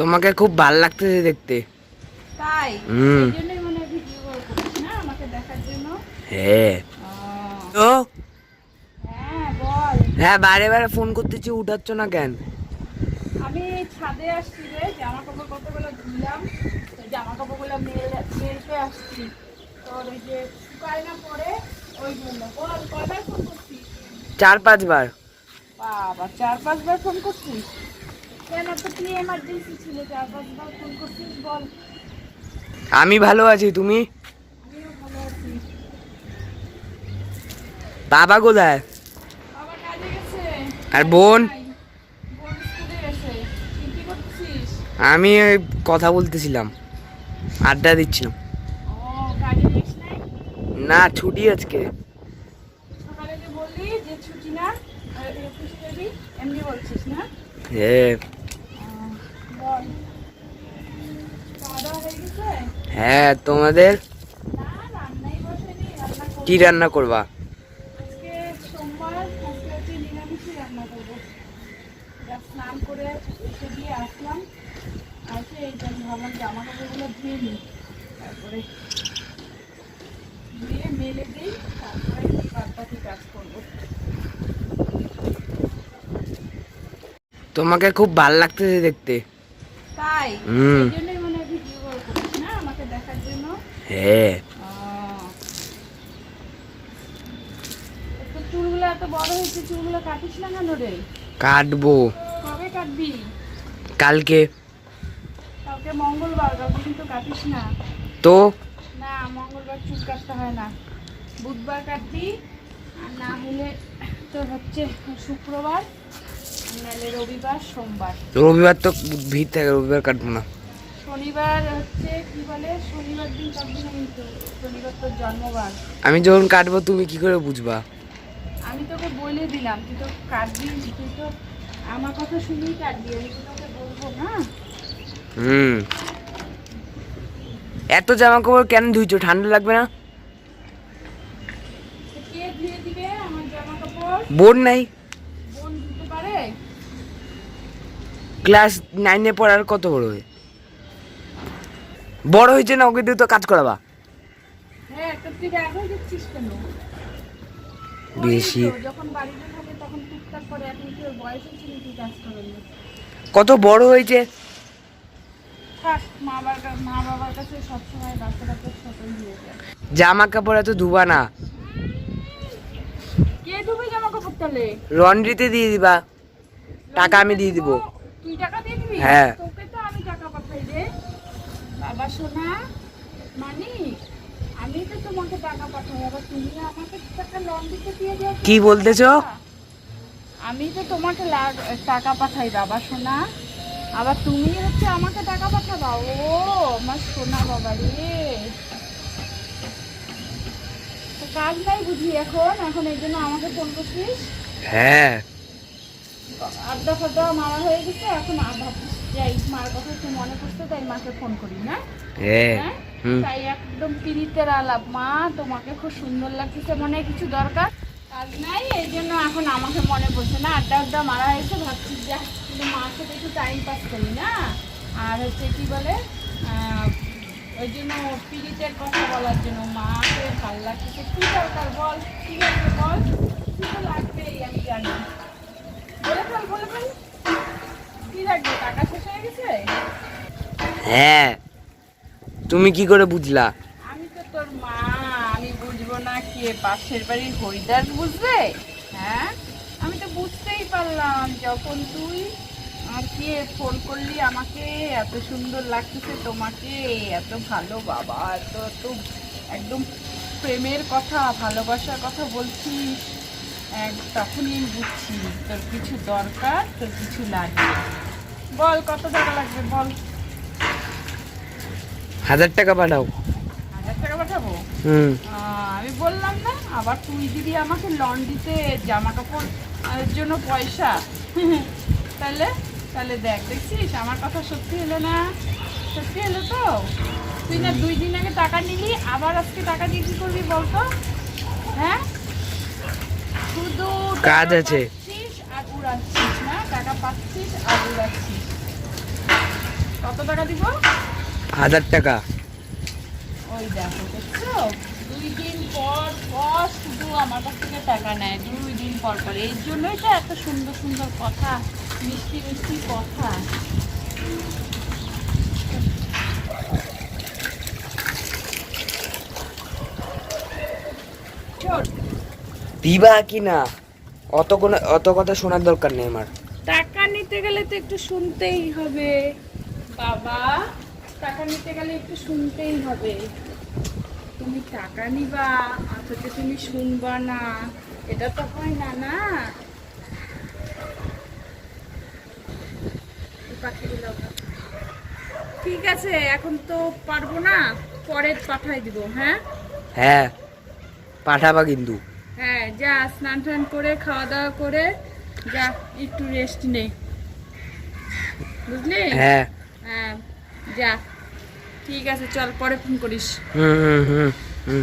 তোমাকে খুব ভালো লাগতেছে দেখতে। তাই? হুম। হয় হ্যাঁ। তো? হ্যাঁ বল। হ্যাঁ বারে বারে ফোন করতেছি উঠাচ্ছ না কেন? আমি ছাদে আসছি রে জামা কাপড় কতগুলো ধুলাম তো জামা কাপড়গুলো মেলতে আসছি। তোর ওই যে শুকায় না পরে ওই জন্য। কয়বার ফোন করছিস চার পাঁচবার। বাবা চার পাঁচবার ফোন করছিস? আমি ভালো আছি তুমি? বাবা কোথায়? আর বোন? আমি কথা বলতেছিলাম। আড্ডা দিচ্ছিলাম না ছুটি আজকে। সকালে যে বললি যে ছুটি না আর অফিস যাবি এমনি বলছিস না হ্যাঁ আহ, বল খাওয়া দাওয়া হয়ে তোমাদের? কি রান্না করব? তোমাকে খুব ভালো লাগতেছে দেখতে। তাই? হুম। এই জন্যই মনে হয় ভিডিও কল করিস না আমাকে দেখার জন্য হ্যাঁ। চুলগুলো এত বড় হয়েছে চুলগুলো কাটিস না কেন রে? কাটবো। কবে কাটবি? কালকে। কালকে মঙ্গলবার কালকে কিন্তু কাটিস না। তো? না মঙ্গলবার চুল কাটতে হয় না। বুধবার কাটবি আর না হলে তোর হচ্ছে শুক্রবার নাহলে রবিবার সোমবার। রবিবার তো ভিড় থাকে রবিবার কাটবো না। শনিবার হচ্ছে কি বলে? শনিবার দিন কাটবি না কিন্তু শনিবার তোর জন্মবার। আমি যখন কাটবো তুমি কি করে বুঝবা? আমি তোকে বলে দিলাম তুই তো কাটবি তুই তো আমার কথা শুনেই কাটবি আমি তো তোকে বলব না। হুম। এত জামা কাপড় কেন ধুইছো? ঠান্ডা লাগবে না? কে ধুয়ে দিবে আমার জামা কাপড় বোন নাই। বোন ধুতে পারে? ক্লাস নাইনে পড়ার কত বড় হয়ে? বড় হয়েছে না ওকে দিয়ে তো কাজ করাবা? হ্যাঁ বেশি। কত বড় হয়েছে? জামা কাপড় এত ধুবা না? লন্ড্রিতে দিয়ে দিবা। টাকা আমি দিয়ে দিবি। হ্যাঁ। তোকে তো আমি টাকা পাঠাই রে বাবা সোনা মানি আমি তো তোমাকে টাকা পাঠাই আবার তুমি আমাকে টাকা লোন দিতে দিয়ে যাও কি বলতেছো? আমি তো তোমাকে টাকা পাঠাই বাবা সোনা আবার তুমি হচ্ছে আমাকে টাকা পাঠাবা? ও আমার সোনা বাবা রে। তো কাজ নাই বুঝি এখন? এখন এই জন্য আমাকে ফোন করছিস? হ্যাঁ। আড্ডা ফাড্ডা মারা হয়ে গেছে এখন আর ভাবছিস যাই মার কথা একটু মনে করতে তাই মাকে ফোন করি না? হ্যাঁ? তাই একদম পিড়িতের আলাপ। মা তোমাকে খুব সুন্দর লাগতেছে মনে কিছু দরকার? কাজ নাই এই জন্য এখন আমাকে মনে পড়ছে না। আড্ডা আড্ডা মারা হয়েছে ভাবছি যা মার সাথে একটু টাইম পাস করি না? আর হচ্ছে কি বলে ওই জন্য পিড়িতের কথা বলার জন্য মাকে ভালো লাগতেছে। কি দরকার বল? কি লাগবে বল? কি তো লাগবেই আমি জানি। বলে ফেল বলে ফেল। হয়ে গেছে? হ্যাঁ। তুমি কি করে বুঝলা? আমি তো তোর মা আমি বুঝব না কে পাশের বাড়ির হরিদাস বুঝবে? হ্যাঁ? আমি তো বুঝতেই পারলাম যখন তুই কে ফোন করলি আমাকে এত সুন্দর লাগতেছে তোমাকে এত ভালো বাবা এত এত একদম প্রেমের কথা ভালোবাসার কথা বলছিস। তখনই বুঝছি তোর কিছু দরকার তোর কিছু লাগবে। বল কত টাকা লাগবে বল। হাজার টাকা পাঠাও। হাজার টাকা পাঠাবো? হুম। আমি বললাম না আবার তুই দিবি আমাকে লন্ড্রিতে জামা কাপড় জন্য পয়সা তাহলে তাহলে দেখ দেখছিস? আমার কথা সত্যি হলো না? সত্যি হলো তো? তুই না দুই দিন আগে টাকা নিলি আবার আজকে টাকা দিয়ে কি করবি বলতো? হ্যাঁ? শুধু কাজ আছে। আর উড়াচ্ছিস। টাকা পাচ্ছিস আর উড়াচ্ছিস কত টাকা দিব? হাজার টাকা। ওই দেখো দেখছ? দুই দিন পর পর শুধু আমার কাছ থেকে টাকা নেয় দুই দিন পর পর। এই জন্যই তো এত সুন্দর সুন্দর কথা মিষ্টি মিষ্টি কথা। দিবা কি না? অত কোনো অত কথা শোনার দরকার নেই আমার। টাকা নিতে গেলে তো একটু শুনতেই হবে। বাবা টাকা নিতে গেলে একটু শুনতেই হবে। তুমি টাকা নিবা অথচ তুমি শুনবা না। এটা তো হয় না না? পাখিগুলো ঠিক আছে এখন তো পারব না পরে পাঠাই দিব হ্যাঁ? হ্যাঁ পাঠাবা কিন্তু। হ্যাঁ যা স্নান টান করে খাওয়া দাওয়া করে যা একটু রেস্ট নে। বুঝলি? হ্যাঁ। হ্যাঁ যা। ঠিক আছে চল পরে ফোন করিস। হুম হুম হুম হুম।